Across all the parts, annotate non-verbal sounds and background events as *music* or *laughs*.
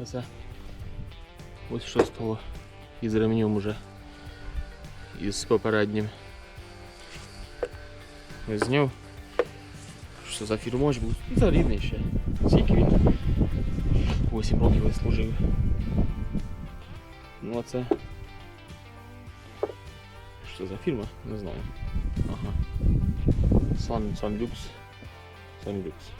Оце. Ось що стало із ремнем уже. Із попереднім. Я зняв. Що за фірмоч був? Ну, Це рідний ще. Скільки він? 8 років він служив. Ну а це. Що за фірма? Не знаю. Ага. Sun, Sunlux. Sunlux. Вон.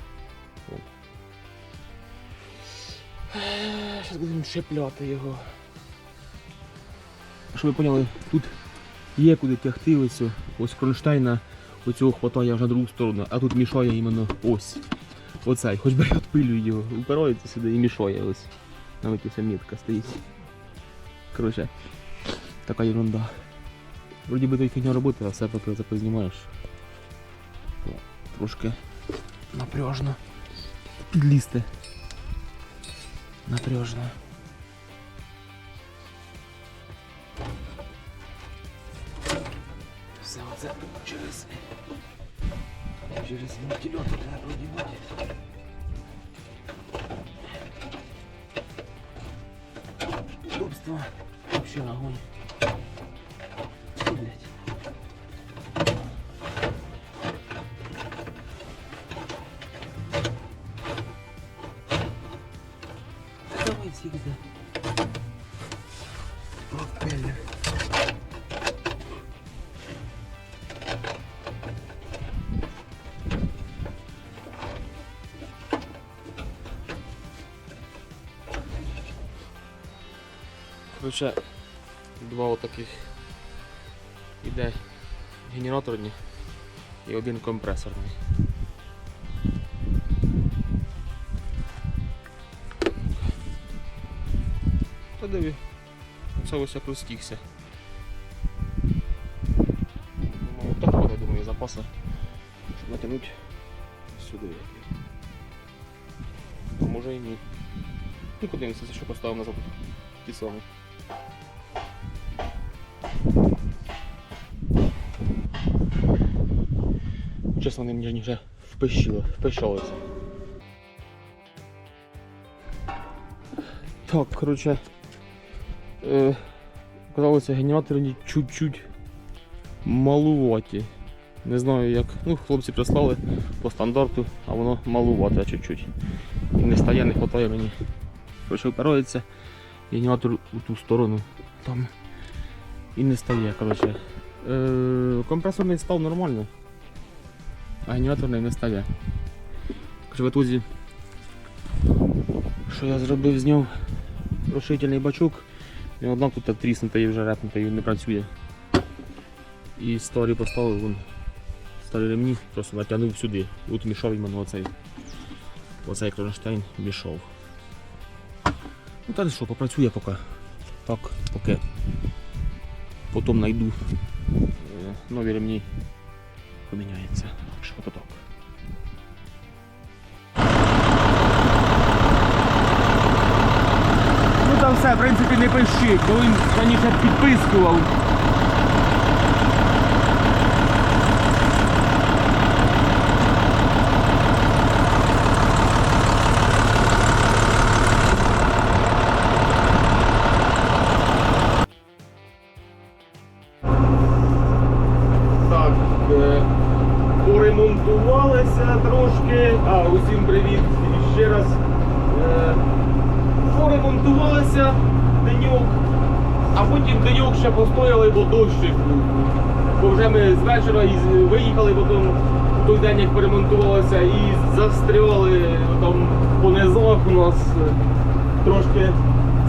Зараз будемо чіпляти його. Щоб ви поняли, тут є куди тягти ось, ось кронштейна, оцього хватає аж на другу сторону, а тут мішає іменно ось. Оцей, хоч би я відпилюю його, упирається сюди і мішає ось. Навіть ця мітка стоїть. Коротше, така ерунда. Вроді би той фігня роботи, а все поки це познімаєш. то Трошки напряжно. Підлізти. Напряжно. Все оце через через вентилятор треба продівати. Удобство. Вообще огонь. Два отаких іде генераторні і один компресорний. Та диви, це ось як розтікся. Думаю, так хватить, думаю, запаса, щоб натягнути сюди. А може і ні. Ну подивимося, що поставив назад ті самі. Чесно, вони мені вже впищили, впищалися. Так, коротше, е, оказалося, генератори чуть-чуть малуваті. Не знаю як. Ну, хлопці прислали по стандарту, а воно малувате чуть-чуть. І не стає, не вистачає мені. Коротше, опирається генератор у ту сторону. Там і не стає. коротше. Е, компресорний став нормально, а не стає. В що я зробив, зняв розширительний бачок, і одна тут тріснута і вже репнута і не працює. І старі поставив вон, старі ремні, просто натягнув сюди. От мішав іменно оцей, оцей кронштейн мішав. Ну та що, попрацює поки. Так, поки. Потім знайду е, нові ремні. Поміняється. Так. Ну там все, в принципі, не бо він раніше підпискував. Дощик. Бо вже ми з вечора виїхали потім той день, як поремонтувалося, і застряли там по низах у нас е, трошки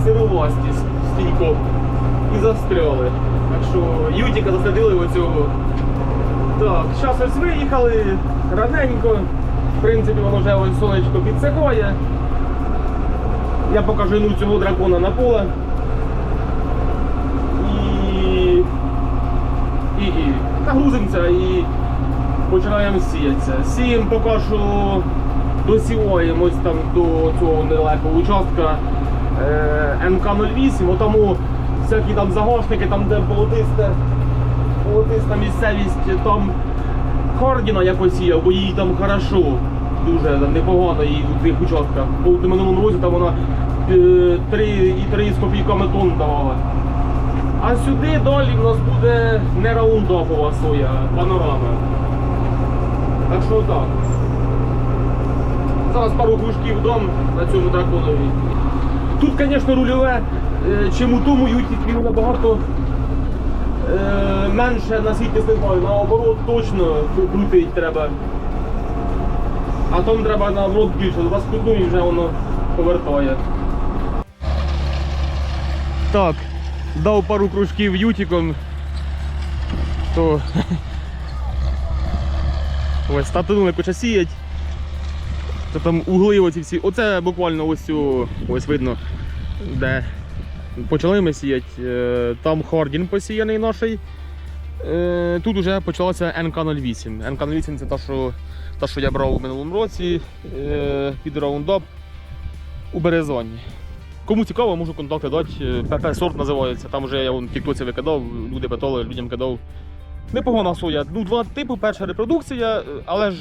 сировасті стійко. І застряли. Так що Ютіка засадили оцього. Так, зараз ось виїхали раненько. В принципі, воно вже ось сонечко підсихає. Я покажу ну, цього дракона на поле. І. І. починаємо сіятися. Сіємо поки що досіваємо там до цього недалекого участка е, НК-08, отому всякі там загашники, там де болотисте, болотиста місцевість, там Хардіна я посіяв, бо їй там хорошо, дуже там, непогано їй у тих участках. Бо в минулому році там вона е, 3,3 з копійками тонн давала. А сюди далі в нас буде не раундопова соя, а панорама. Так що так. Зараз пару кружків дам на цьому драконові. Тут, звісно, рульове, е, чим у тому ютіки набагато е, менше наскільки знаю, наоборот точно крутить треба. А там треба наоборот більше, вас крутну і вже воно повертає. Так, дав пару кружків ютіком, то *laughs* ось статунули поча сіять. То там угли оці всі. Оце буквально ось цю, ось видно, де почали ми сіяти. Е, Там Хордін посіяний наший. Е, Тут вже почалося НК-08. НК-08 це та, що, та, що я брав у минулому році е, під раундап у Березоні. Кому цікаво, можу контакти дати. ПП сорт називається. Там вже я вон, тіктоці викидав, люди питали, людям кидав. Непогана соя. Ну, два типи, перша репродукція, е, але ж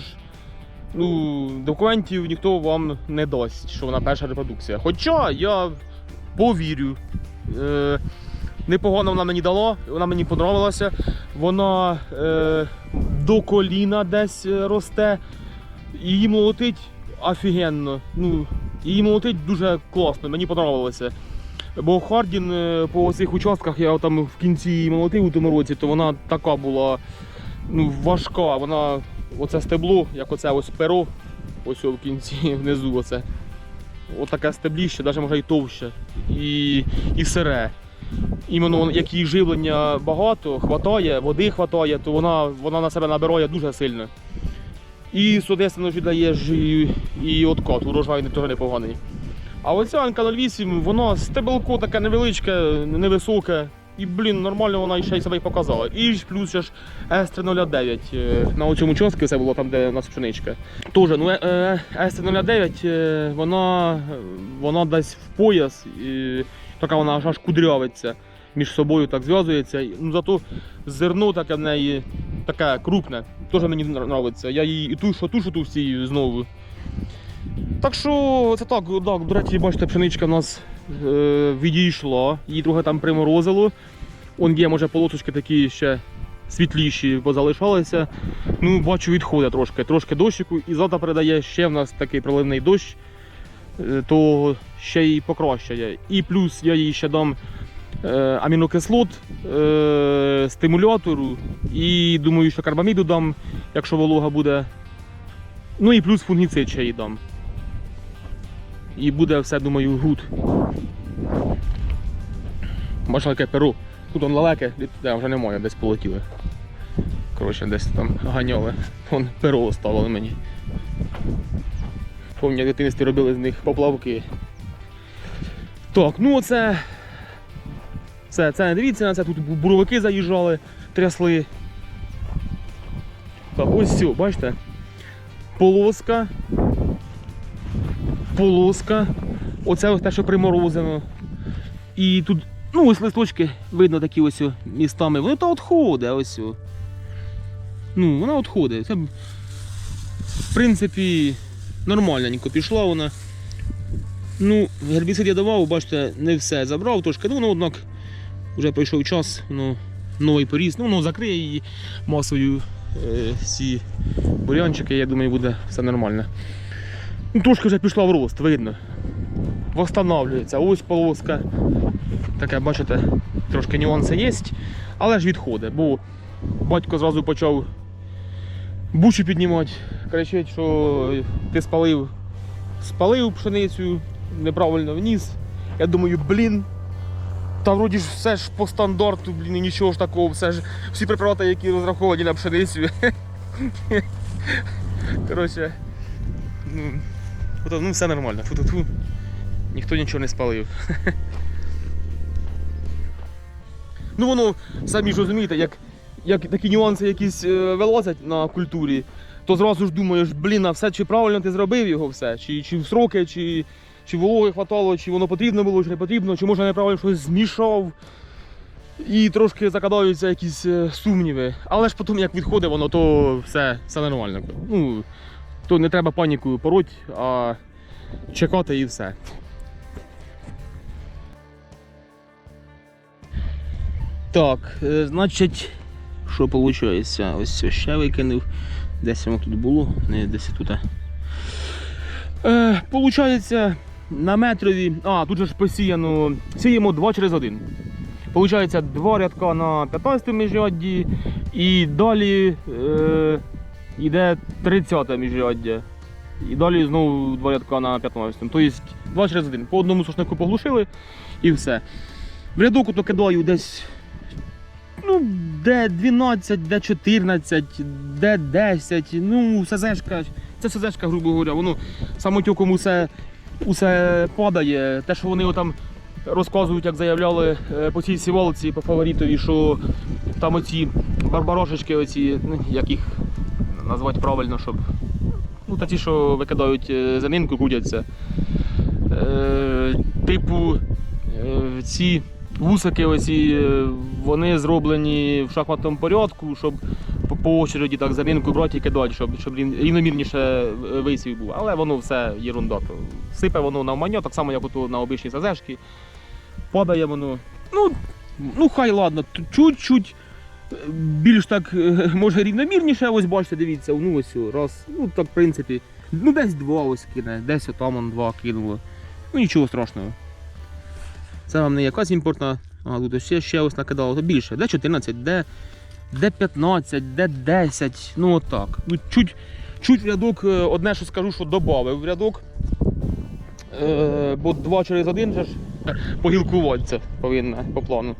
ну, документів ніхто вам не дасть, що вона перша репродукція. Хоча я повірю. Е, непогано вона мені дала, вона мені подобалася. Вона е, до коліна десь е, росте. Її молотить офігенно. Ну, її молотить дуже класно, мені подобалося. Бо Хардін е, по цих участках я там в кінці молотив у тому році, то вона така була ну, важка. Вона оце стебло, як оце ось перо, ось в кінці *laughs* внизу оце. Отаке стебліще, навіть може і товще. І, і сире. Іменно як її живлення багато, хватає, води хватає, то вона, вона на себе набирає дуже сильно. І, соответственно, ж дає ж і, і откат, урожай теж непоганий. А оця НК-08, воно стебелко таке невеличке, невисоке. І, блін, нормально вона ще й себе показала. І плюс ще ж С309 е, на цьому участку, це було там, де у нас пшеничка. Тоже, ну, е, е, С309, е, вона, вона десь в пояс, і така вона аж кудрявиться між собою так зв'язується. Ну, зато зерно таке в неї таке крупне, теж мені подобається. Я її і тушу, тушу ту всі знову. Так що це так, так, до речі, бачите, пшеничка в нас е, відійшла, її трохи там приморозило. Он є, може, полосочки такі ще світліші позалишалися. Ну, бачу, відходить трошки, трошки дощику, і завтра передає ще в нас такий проливний дощ, е, то ще й покращає. І плюс я їй ще дам амінокислот, е, стимулятору і думаю, що карбаміду дам, якщо волога буде. Ну і плюс фунгіцид ще їй дам. І буде все, думаю, гуд. Бачила, яке перу. Тут он лелеки, де вже немає, десь полетіли. Коротше, десь там ганяли. Вон перо оставили мені. Повні в дитинстві робили з них поплавки. Так, ну оце. Це, це не дивіться на це, тут буровики заїжджали, трясли. Так, ось все, бачите? Полоска. Полоска. Оце ось те, що приморозено. І тут, ну, ось листочки, видно такі ось містами. Воно то відходить, ось. Ну, вона відходить. Це, в принципі, нормальненько пішла вона. Ну, гербіцид я давав, бачите, не все забрав трошки, ну, воно, однак, вже пройшов час, воно новий поріс, ну, воно закриє її масою е, ці бурянчики, я думаю, буде все нормально. Ну, трошки вже пішла в рост, видно. Восстанавлюється. Ось полоска. Таке, бачите, трошки нюанси є, але ж відходить, бо батько зразу почав бучу піднімати, кричить, що ти спалив, спалив пшеницю, неправильно вніс. Я думаю, блін. Та вроді ж все ж по стандарту, блін, нічого ж такого, все ж всі препарати, які розраховані на пшеницю. *laughs* Коротше, ну, ну все нормально. Фу-ту-ту. Ніхто нічого не спалив. *laughs* Ну воно, самі ж розумієте, як як такі нюанси якісь е, вилазять на культурі, то зразу ж думаєш, блін, а все чи правильно ти зробив його все, чи, чи в сроки, чи, чи вологи хватало, чи воно потрібно було, чи не потрібно, чи може неправильно щось змішав. І трошки закладаються якісь е, сумніви. Але ж потім, як відходить воно, то все, все нормально. Ну, то не треба паніку пороть, а чекати і все. Так, е, значить, що виходить? Ось це ще викинув. Десь воно тут було, не десь тут. Е, на метрові. А, тут же ж посіяно. Сіємо 2 через 1. Получається два рядка на 15 міжрядді і далі е, йде 30 міжряддя. І далі знову два рядка на 15. Тобто 2 через 1. По одному сушнику поглушили і все. В рядок ото кидаю десь ну, де 12, де 14, де 10. Ну, СЗшка, це СЗшка, грубо говоря, воно самотюком усе, усе падає. Те, що вони там розказують, як заявляли е, по цій сівалці, по фаворитові, що там оці барбарошечки, оці, ну, як їх назвати правильно, щоб. Ну, та ті, що викидають е, зернинку, кудяться. Е, типу, е, ці вусики, оці, е, вони зроблені в шахматному порядку, щоб по, очереді так зернинку брати і кидати, щоб, щоб рівномірніше висів був. Але воно все єрунда. Сипе воно на маня, так само, як ото на обичній сазешки. Падає воно. Ну, ну хай ладно, чуть-чуть е, більш так, е, може рівномірніше, ось бачите, дивіться, ну ось раз. Ну так, в принципі, ну десь два ось кине, десь отам он два кинуло. Ну нічого страшного. Це вам не якась імпортна, а тут ще, ще ось накидало, то більше. Де 14, де, де 15, де 10, ну отак. Ну, чуть, чуть рядок, е, одне, що скажу, що додав рядок. Е, бо 2 через 1 же ж погілкуватися повинна по плану.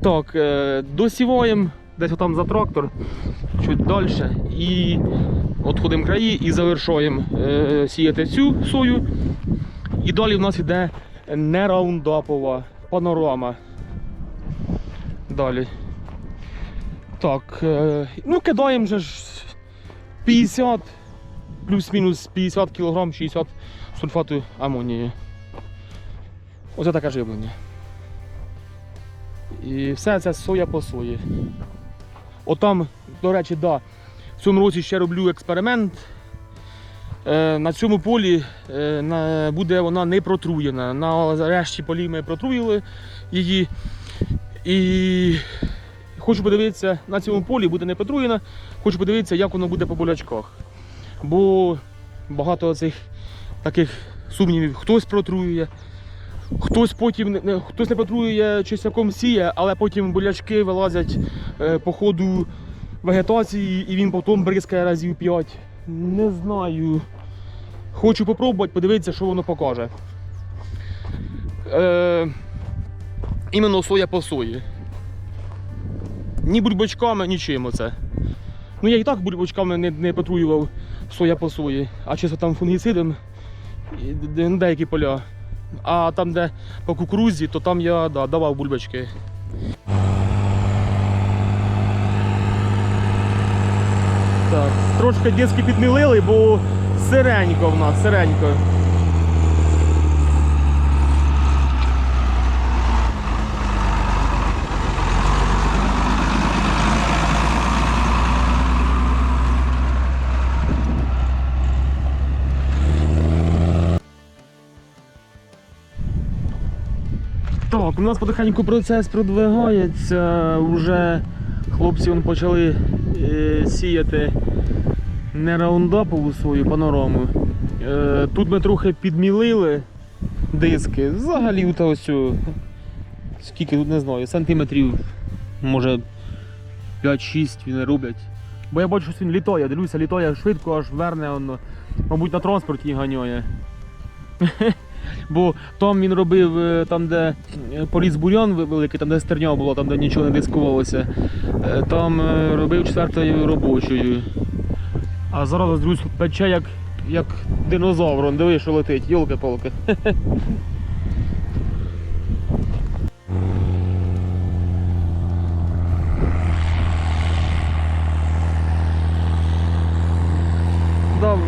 Так, е, досіваємо десь отам за трактор, чуть далі. І відходимо краї і завершуємо е, сіяти цю сою. І далі в нас йде не раундапова панорама. Далі. Так, ну кидаємо же ж 50, плюс-мінус 50 кг, 60 сульфату амонію. Оце таке живлення. І все це соя по сої. Отам, до речі, да, в цьому році ще роблю експеримент. Е, на цьому полі е, буде вона не протруєна. На решті полів ми протруїли її. І хочу подивитися, на цьому полі буде не протруєна, хочу подивитися, як воно буде по болячках. Бо багато цих таких сумнівів, хтось протруює, хтось потім не- хтось не протруює чистяком сіє, але потім болячки вилазять е, по ходу вегетації і він потім бризкає разів 5. Не знаю. Хочу попробувати, подивитися, що воно покаже. Е, іменно соя по сої. Ні бульбочками, нічим оце. Ну я і так бульбочками не, не патруював соя по сої, а чисто там фунгіцидом деякі поля. А там, де по кукурузі, то там я да, давав бульбочки. Так, трошки дітки підмілили, бо сиренько в нас, сиренько. Так, у нас потихеньку процес продвигається. Уже хлопці вон почали е, сіяти не раундапову свою панораму. Е, тут ми трохи підмілили диски. Взагалі то ось о, скільки тут не знаю, сантиметрів, може 5-6 вони роблять. Бо я бачу, що він літає, дивлюся, літає швидко, аж верне, воно, мабуть, на транспорті ганяє. *laughs* Бо там він робив е, там, де е, поліс бурйон великий, там де стерня було, там де нічого не дискувалося. Е, там робив четвертою робочою. А зараз друзі, пече як як динозавр, диви, що летить, йолки палки *laughs*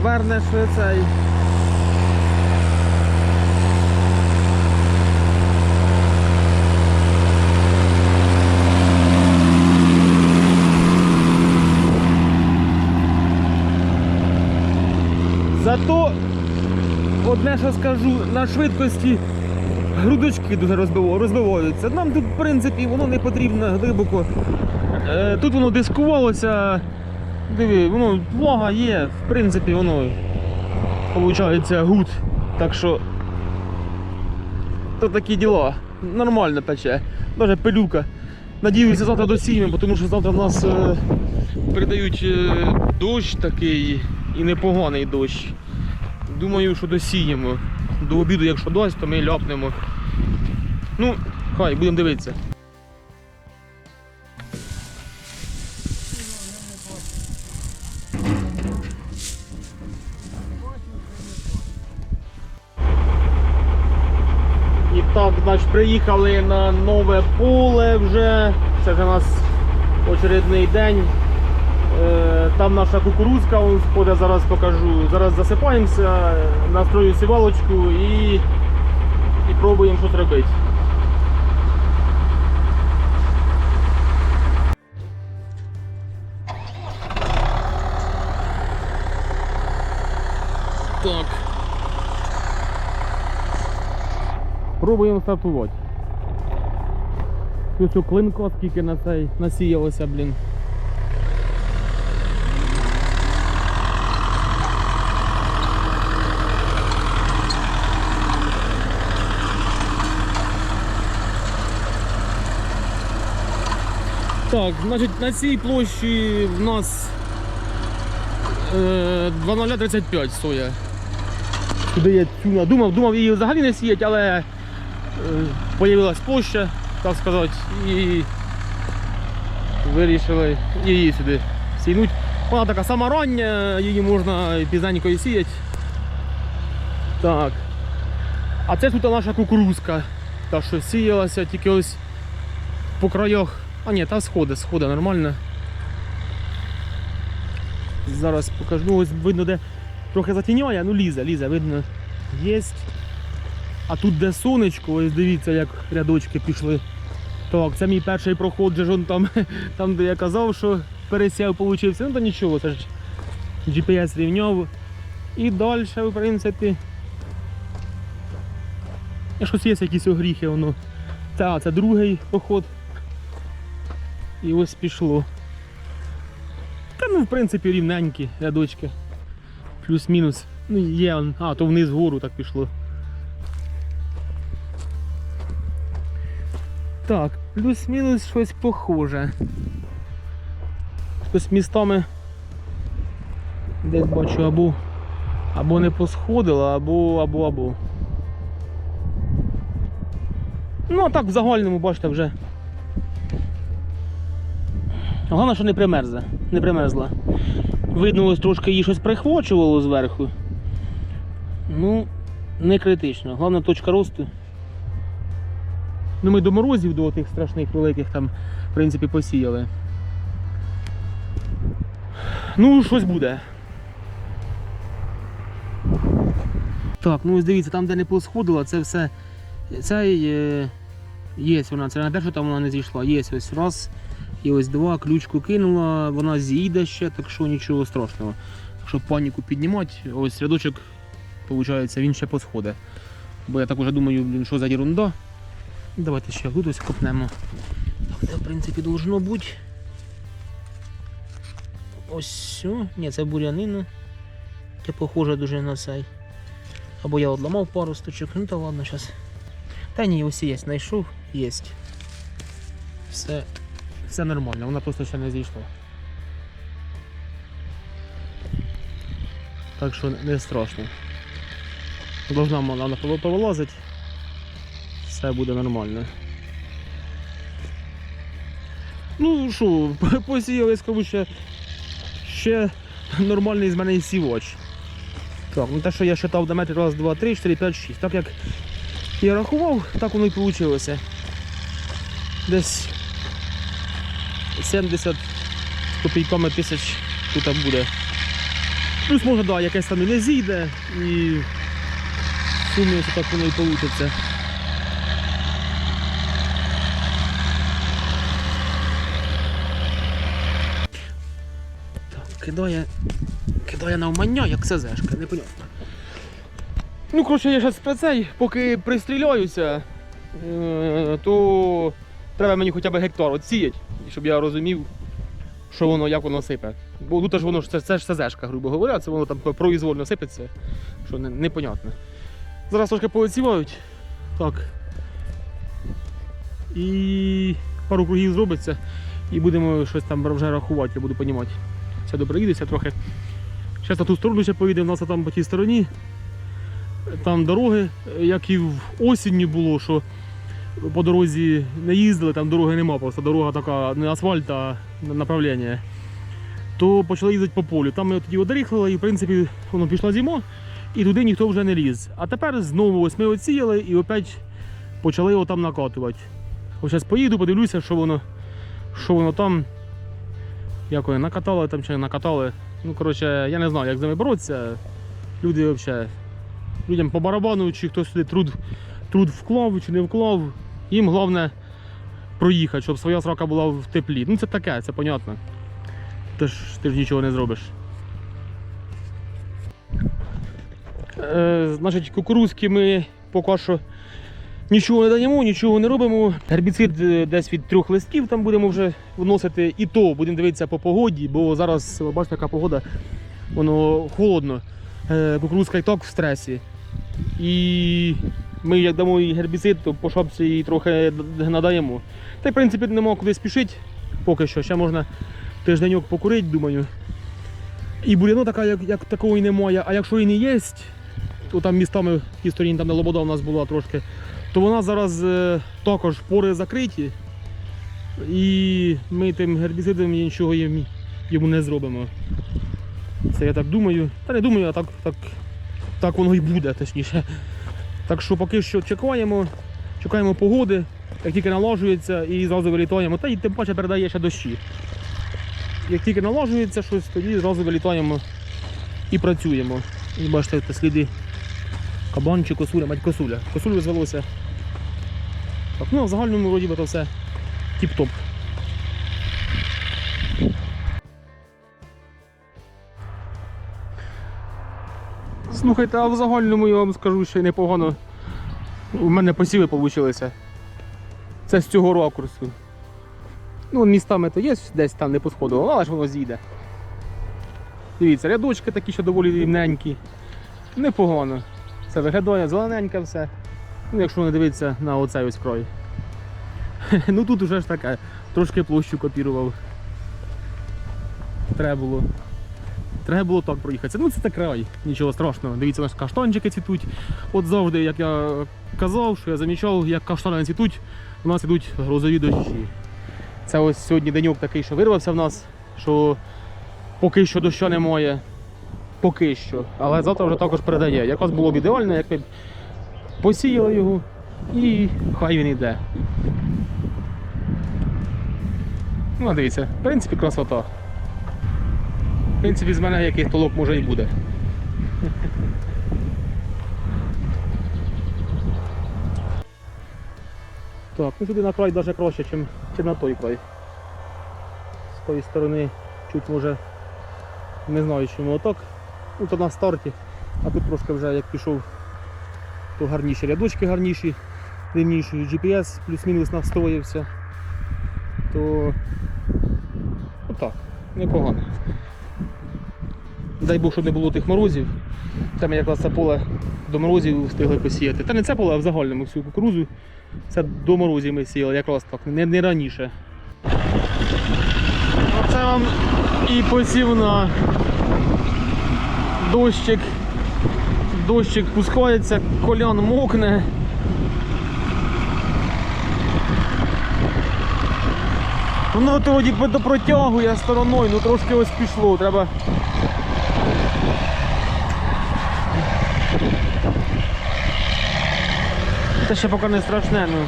Вернеш цей одне, що скажу, на швидкості грудочки дуже розбиваються. Нам тут, в принципі, воно не потрібно глибоко. Е, Тут воно дискувалося. Диви, воно влага є, в принципі, воно виходить гуд. Так що то такі діла. Нормально пече. Навіть пилюка. Надіюся, завтра досіємо, тому що завтра в нас е, передають е, дощ такий і непоганий дощ. Думаю, що досіємо. До обіду, якщо дасть, то ми ляпнемо. Ну, хай, будемо дивитися. І так, значить, приїхали на нове поле вже. Це вже нас очередний день. Е, Там наша кукурузка ось ходить, зараз покажу. Зараз засипаємося, настрою сівалочку і, і пробуємо щось робити. Так. Пробуємо стартувати. У клинко скільки на цей насіялося, блін. Так, значить на цій площі в нас е, 2035 соя. Туди я цю надумав, думав її взагалі не сіять, але е, появилась площа, так сказати, і вирішили її сюди сійнуть. Вона така сама рання, її можна пізненько і сіяти. Так. А це тут наша кукурузка. Та що сіялася, тільки ось по краях. А ні, та сходи, сходи нормально. Зараз покажу, ось видно, де трохи затіняє, ну лізе, лізе, видно, є. А тут де сонечко, ось дивіться, як рядочки пішли. Так, це мій перший проход, же ж он там, *laughs* там, де я казав, що пересів получився. Ну то нічого, це ж GPS рівняв. І далі, в принципі. Щось є якісь огріхи, воно. Та, це другий проход. І ось пішло. Та ну, в принципі, рівненькі рядочки. Плюс-мінус. Ну, є. А, то вниз вгору так пішло. Так, плюс-мінус щось похоже. Щось містами десь бачу або, або не посходило, або або або. Ну а так в загальному, бачите, вже. Головне, що не примерзла. Не примерзла. Видно, ось трошки її щось прихвочувало зверху. Ну, не критично. Головна точка росту. Ну, ми до морозів, до тих страшних великих там, в принципі, посіяли. Ну, щось буде. Так, ну ось дивіться, там, де не посходило, це все. Це е, є вона, це не те, що там вона не зійшла. Є ось раз. І ось два, ключку кинула, вона з'їде ще, так що нічого страшного. Щоб паніку піднімати, ось рядочок, виходить, він ще посходить. Бо я так уже думаю, блін, що за ерунда. Давайте ще тут ось копнемо. Так, де в принципі должно бути. Ось все. Ні, це бурянина. Це похоже дуже на цей. Або я одламав пару сточок, ну та ладно, зараз. Та ні, ось є, знайшов, є. Все, все нормально, вона просто ще не зійшла. Так що не страшно. Должна вона вилазить. Все буде нормально. Ну що, *laughs* посіяли, скажу, ще, ще нормальний з мене і сівоч. Так, ну те, що я считав до метрів раз, два, три, чотири, п'ять, шість. Так як я рахував, так воно і вийшло. Десь 70 з копійками тисяч тут буде. Плюс може, да, якесь там і не зійде, і сумі ось так воно і вийде. Кидає, кидає навмання, як СЗшка, непонятно. Ну, коротше, я зараз спецей, поки пристріляюся, е, то треба мені хоча б гектар отсіять, щоб я розумів, що воно, як воно сипе. Бо тут ж воно це, це ж СЗшка, грубо говоря, це воно там произвольно сипеться, що не. Зараз трошки пооцівають. Так. І пару кругів зробиться, і будемо щось там вже рахувати, я буду розуміти. Все добре їдеться трохи. Зараз на ту сторону ще поїде, в нас там по тій стороні. Там дороги, як і в осінні було, що по дорозі не їздили, там дороги нема, просто дорога така не асфальт, а направлення. То почали їздити по полю. Там ми тоді одоріхли, і в принципі воно пішла зима, і туди ніхто вже не ліз. А тепер знову ось ми оціяли і опять почали його там накатувати. Ось зараз поїду, подивлюся, що воно, що воно там. Як вони накатали там чи не накатали. Ну, коротше, я не знаю, як з ними боротися. Люди взагалі. Людям по барабану, чи хтось сюди труд, труд вклав, чи не вклав. Їм головне проїхати, щоб своя срока була в теплі. Ну це таке, це понятно. Ти ж, ти ж нічого не зробиш. Е, значить, кукурузки ми поки що нічого не даємо, нічого не робимо. Гербіцид е, десь від трьох листків там будемо вже вносити. І то будемо дивитися по погоді, бо зараз, бачите, яка погода, воно холодно. Е, Кукурузка і так в стресі. І ми як дамо їй гербіцид, то по шапці її трохи надаємо. Та й в принципі нема куди спішити поки що. Ще можна тижденьок покурити, думаю. І буряну така, як, як такої немає. А якщо і не є, то там містами в тій стороні, там де Лобода у нас була трошки, то вона зараз е, також пори закриті. І ми тим гербіцидом нічого їм- йому не зробимо. Це я так думаю. Та не думаю, а так, так, так воно і буде, точніше. Так що поки що чекаємо, чекаємо погоди, як тільки налажується і зразу вилітаємо. Та й тим паче передає ще дощі. Як тільки налажується щось, тоді зразу вилітаємо і працюємо. І бачите, це сліди кабан чи косуля, мать косуля. Косулю звелося. Так, ну в загальному вроді би то все тіп-топ. Слухайте, а в загальному я вам скажу, що непогано. У мене посіви вийшли. Це з цього ракурсу. Ну, містами то є десь там не посходило, але ж воно зійде. Дивіться, рядочки такі, що доволі рівненькі. Непогано. Це виглядає зелененьке все. Ну, якщо не дивитися на оцей ось крой. *laughs* Ну тут уже ж таке, трошки площу копірував. Треба було. Треба було так проїхатися. Ну це так край, нічого страшного. Дивіться, у нас каштанчики цвітуть. От завжди, як я казав, що я замічав, як каштани цвітуть, у нас ідуть грозові дощі. Це ось сьогодні деньок такий, що вирвався в нас, що поки що дощу немає. Поки що. Але завтра вже також передає. Якраз було б ідеально, як ми посіяли його і хай він йде. Ну, дивіться, в принципі, красота. Принципі, з мене якийсь толок може і буде. Так, ну сюди на край навіть краще, ніж на той край. З тої сторони чуть може не знаю, чому отак. Ну то на старті, а тут трошки вже як пішов, то гарніші рядочки гарніші, рівніші GPS плюс-мінус настроївся. То отак, непогано. Дай Бог, щоб не було тих морозів. Ми якраз це поле до морозів встигли посіяти. Та не це поле, а в загальному всю кукурузу. Це до морозів ми сіяли, якраз так, не, не раніше. Оце вам і посів дощик. Дощик пускається, колян мокне. Воно тоді протягує стороною, ну трошки ось пішло, треба. Це ще поки не страшне, ну.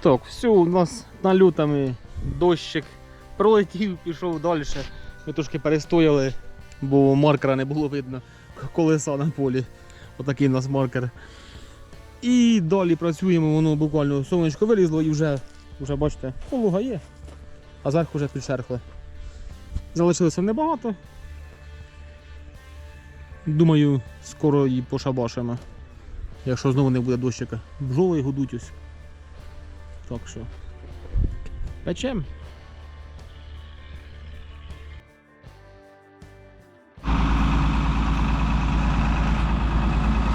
Так, все, у нас нальотами дощик пролетів, пішов далі. Ми трошки перестояли, бо маркера не було видно колеса на полі. Отакий у нас маркер. І далі працюємо, воно буквально сонечко вилізло і вже, вже бачите, полуга є, а зверху вже підшерхли. Залишилося небагато. Думаю, скоро і пошабашимо. Якщо знову не буде дощика. Бджоли гудуть ось. Так що. Печем.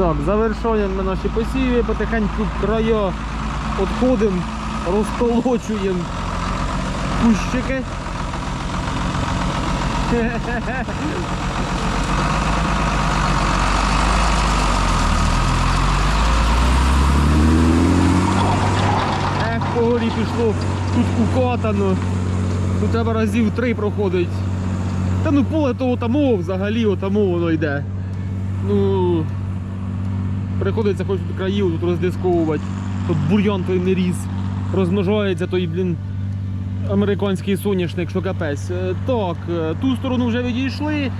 Так, завершуємо ми наші посіви, потихеньку края відходимо, розтолочуємо кущики. Ех, по горі пішло, тут укатано. Тут треба разів три проходить. Та ну поле то отамо взагалі отамо воно йде. Ну приходиться хоч тут країв тут роздисковувати. Тут бур'ян той не ріс. Розмножається той, блін, американський соняшник, що капець. Е, Так, е, ту сторону вже відійшли.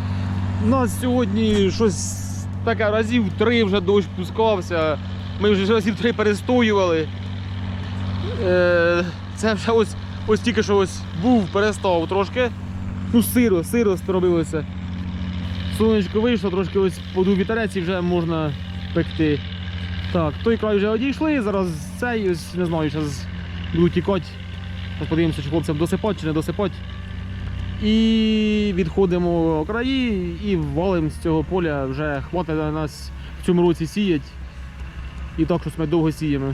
У нас сьогодні щось таке разів три вже дощ пускався. Ми вже разів три перестоювали. Е, Це вже ось, ось тільки що ось був, перестав трошки. Ну, сиро, сиро робилося. Сонечко вийшло, трошки ось подув вітерець і вже можна пекти. Так, той край вже одійшли, зараз цей ось не знаю, зараз буду тікати. Подивимося, чи хлопцям досипати, чи не досипати. І відходимо краї і валимо з цього поля, вже хватить на нас в цьому році сіять. І так щось ми довго сіємо.